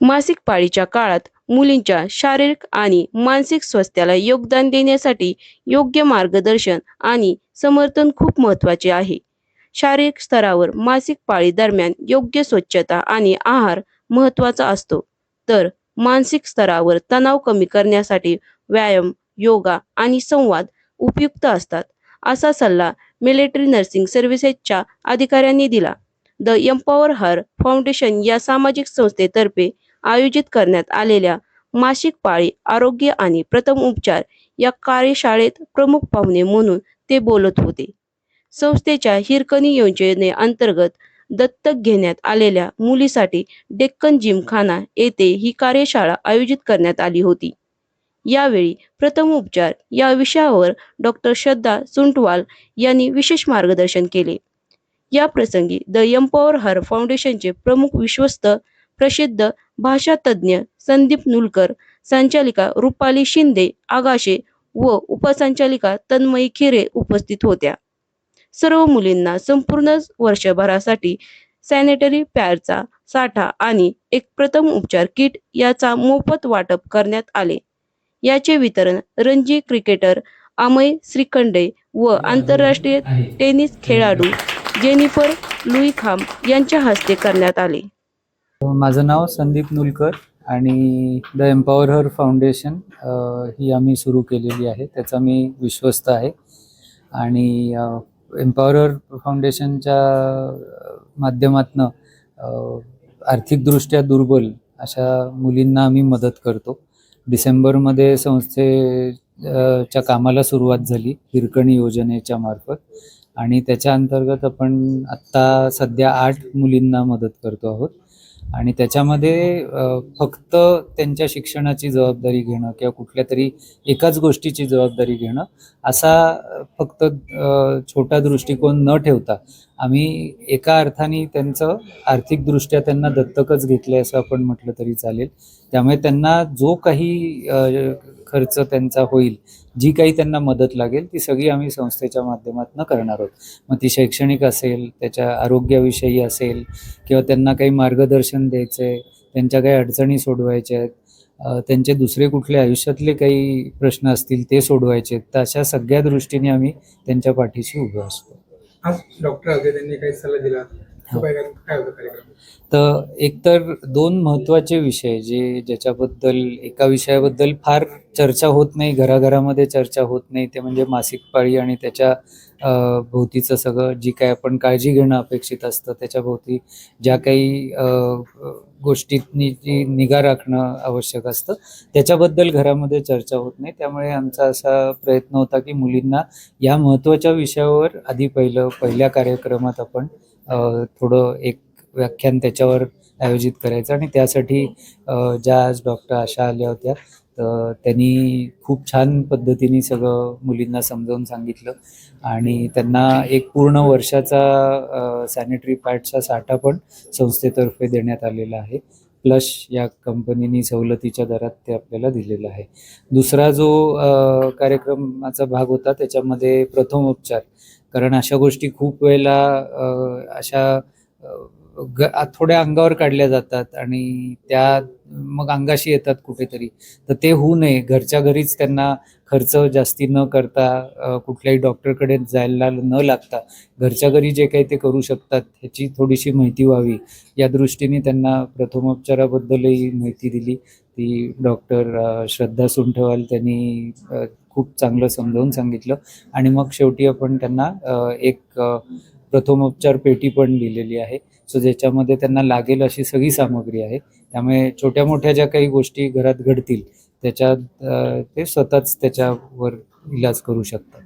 मासिक पाळीच्या काळात मुलींच्या शारीरिक आणि मानसिक स्वास्थ्याला योगदान देण्यासाठी योग्य मार्गदर्शन आणि समर्थन खूप महत्त्वाचे आहे. शारीरिक स्तरावर मासिक पाळी दरम्यान योग्य स्वच्छता आणि आहार महत्त्वाचा असतो. तर मानसिक स्तरावर तणाव कमी करण्यासाठी व्यायाम योगा आणि संवाद उपयुक्त असतात असा सल्ला मिलिटरी नर्सिंग सर्व्हिसेसच्या अधिकाऱ्यांनी दिला. द एम्पॉवर हर फाउंडेशन या सामाजिक संस्थेतर्फे आयोजित करण्यात आलेल्या मासिक पाळी आरोग्य आणि प्रथम उपचार या कार्यशाळेत प्रमुख पाहुणे म्हणून ते बोलत होते. संस्थेच्या हिरकणी योजनेअंतर्गत दत्तक घेण्यात आलेल्या मुलीसाठी डेक्कन जिमखाना येथे ही कार्यशाळा आयोजित करण्यात आली होती. यावेळी प्रथम उपचार या विषयावर डॉक्टर श्रद्धा सुंटवाल यांनी विशेष मार्गदर्शन केले. या प्रसंगी द एम्पॉवर हर फाउंडेशनचे प्रमुख विश्वस्त प्रसिद्ध भाषातज्ञ संदीप नुलकर संचालिका रुपाली शिंदे आगाशे व उपसंचालिका तन्मयी खिरे उपस्थित होत्या. सर्व मुलींना संपूर्ण वर्षभरासाठी सॅनिटरी पॅडचा साठा आणि एक प्रथम उपचार किट याचा मोफत वाटप करण्यात आले. याचे वितरण रणजी क्रिकेटर अमय श्रीखंडे व आंतरराष्ट्रीय टेनिस खेळाडू जेनिफर लुईखाम यांच्या हस्ते करण्यात आले. माझं नाव संदीप नुलकर आणि द एम्पॉवर हर फाउंडेशन ही आम्ही सुरू केलेली आहे. त्याचा मी विश्वस्त आहे. आणि एम्पॉवर हर फाउंडेशनच्या माध्यमातनं आर्थिकदृष्ट्या दुर्बल अशा मुलींना आम्ही मदत करतो. डिसेंबरमध्ये संस्थे च्या कामाला सुरुवात झाली हिरकणी योजनेच्या मार्फत. आणि त्याच्या अंतर्गत आपण आत्ता सध्या आठ मुलींना मदत करतो आहोत. आणि त्याच्यामध्ये फक्त त्यांच्या शिक्षणाची जबाबदारी घेणं किंवा कुठल्या तरी एकाच गोष्टीची जबाबदारी घेणं असा फक्त छोटा दृष्टिकोन न ठेवता आम्ही एका अर्थाने त्यांचं आर्थिकदृष्ट्या त्यांना दत्तकच घेतलंय असं आपण म्हटलं तरी चालेल. त्यामुळे त्यांना जो काही खर्च त्यांचा होईल जी काही त्यांना मदत लागेल ती सगळी आम्ही संस्थेच्या माध्यमातून करणार आहोत. मग ती शैक्षणिक असेल त्याच्या आरोग्याविषयी असेल किंवा त्यांना काही मार्गदर्शन द्यायचं आहे त्यांच्या काही अडचणी सोडवायच्या आहेत त्यांचे दुसरे कुठले आयुष्यातले काही प्रश्न असतील ते सोडवायचे तर अशा सगळ्या दृष्टीने आम्ही त्यांच्या पाठीशी उभे असतो. आज डॉक्टर काही सल्ला दिला. हो. तर एकतर दोन महत्त्वाचे विषय जे ज्याच्याबद्दल एका विषयाबद्दल फार चर्चा होत नाही घराघरामध्ये चर्चा होत नाही. ते म्हणजे मासिक पाळी आणि त्याच्या भोवतीचं सगळं जी काय आपण काळजी घेणं अपेक्षित असतं त्याच्या भोवती ज्या काही गोष्टींनी जी निगा राखणं आवश्यक असतं त्याच्याबद्दल घरामध्ये चर्चा होत नाही. त्यामुळे आमचा असा प्रयत्न होता की मुलींना या महत्त्वाच्या विषयावर आधी पहिलं पहिल्या कार्यक्रमात आपण थोडं एक व्याख्यान त्याच्यावर आयोजित करायचं आणि त्यासाठी ज्या आज डॉक्टर आशा आल्या होत्या तर त्यांनी खूप छान पद्धतीने सगळं मुलींना समजावून सांगितलं. आणि त्यांना एक पूर्ण वर्षाचा सॅनिटरी पॅडचा साठा पण संस्थेतर्फे देण्यात आलेला आहे. प्लस या कंपनीनी सवलतीच्या दरात ते आपल्याला दिलेलं आहे. दुसरा जो कार्यक्रमाचा भाग होता त्याच्यामध्ये प्रथमोपचार. कारण अशा गोष्टी खूप वेळेला अशा थोड्या अंगावर काढल्या जातात आणि त्या मग अंगाशी येतात कुठेतरी. तर ते होऊ नये. घरच्या घरीच त्यांना खर्च जास्ती न करता कुठल्याही डॉक्टरकडे जायला न लागता घरच्या घरी जे काही ते करू शकतात ह्याची थोडीशी माहिती व्हावी. या दृष्टीने त्यांना प्रथमोपचाराबद्दलही माहिती दिली. ती डॉक्टर श्रद्धा सुंठवाल त्यांनी खूप चांगलं समजावून सांगितलं. आणि मग शेवटी आपण त्यांना एक प्रथमोपचार पेटी पण दिलेली आहे. सो ज्याच्यामध्ये त्यांना लागेल अशी सगळी सामग्री आहे. त्यामुळे छोट्या मोठ्या ज्या काही गोष्टी घरात घडतील त्याच्यात ते स्वतःच त्याच्यावर इलाज करू शकतात.